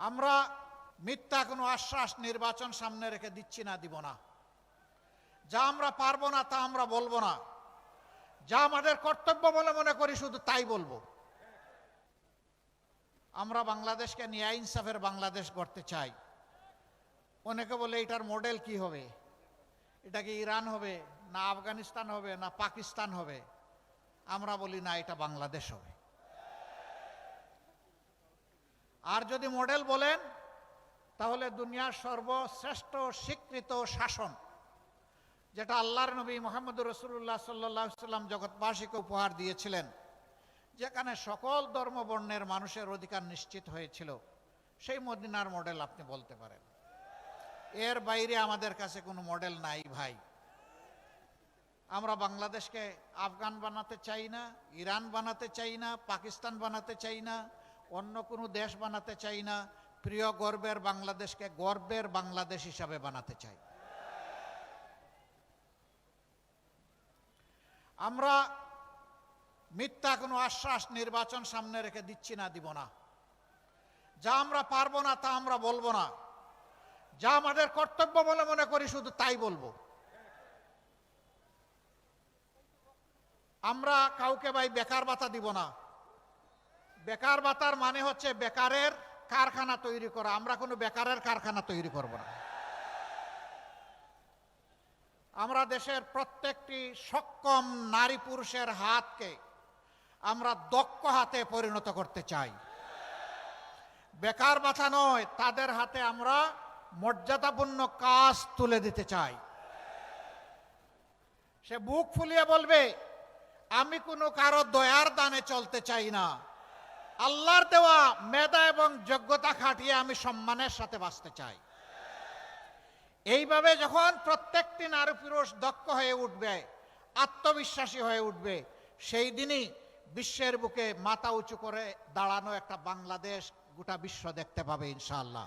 আমরা মিথ্যা কোনো আশ্বাস নির্বাচন সামনে রেখে দিচ্ছি না, দিব না। যা আমরা পারব না, তা আমরা বলব না। যা আমাদের কর্তব্য বলে মনে করি, শুধু তাই বলব। আমরা বাংলাদেশকে ন্যায় ইনসাফের বাংলাদেশ গড়তে চাই। অনেকে বলে এটার মডেল কি হবে? এটা কি ইরান হবে? না আফগানিস্তান হবে? না পাকিস্তান হবে? আমরা বলি, না, এটা বাংলাদেশ হবে। আর যদি মডেল বলেন, তাহলে দুনিয়ার সর্বশ্রেষ্ঠ স্বীকৃত শাসন, যেটা আল্লাহর নবী মোহাম্মদ রসুল্লাহ সাল্লাহ সাল্লাম জগৎবাসীকে উপহার দিয়েছিলেন, যেখানে সকল ধর্ম বর্ণের মানুষের অধিকার নিশ্চিত হয়েছিল। সেই মদিনার মডেল আপনি বলতে পারেন। এর বাইরে আমাদের কাছে কোনো মডেল নাই ভাই। আমরা বাংলাদেশকে আফগান বানাতে চাই না, ইরান বানাতে চাই না, পাকিস্তান বানাতে চাই না অন্য কোনো দেশ বানাতে চাই না, প্রিয় গর্বের বাংলাদেশকে গর্বের বাংলাদেশ হিসাবে বানাতে চাই। আমরা মিথ্যা কোনো আশ্বাস নির্বাচন সামনে রেখে দিচ্ছি না, দিব না। যা আমরা পারব না, তা আমরা বলব না। যা আমাদের কর্তব্য বলে মনে করি, শুধু তাই বলব। আমরা কাউকে ভাই বেকার ভাতা দিব না। বেকার ভাতার মানে হচ্ছে বেকারের কারখানা তৈরি করা। আমরা কোনো বেকারের কারখানা তৈরি করব না। আমরা দেশের প্রত্যেকটি সক্ষম নারী পুরুষের হাতকে আমরা দক্ষ হাতে পরিণত করতে চাই। বেকার বাছা নয়, তাদের হাতে আমরা মর্যাদাপূর্ণ কাজ তুলে দিতে চাই। সে বুক ফুলিয়ে বলবে, আমি কোনো কারও দয়ার দানে চলতে চাই না। আল্লাহর দেওয়া মেধা এবং যোগ্যতা খাটিয়ে আমি সম্মানের সাথে বাঁচতে চাই। এইভাবে যখন প্রত্যেকটি নারী পুরুষ দক্ষ হয়ে উঠবে, আত্মবিশ্বাসী হয়ে উঠবে, সেই দিনই বিশ্বের বুকে মাথা উঁচু করে দাঁড়ানো একটা বাংলাদেশ গোটা বিশ্ব দেখতে পাবে ইনশাআল্লাহ।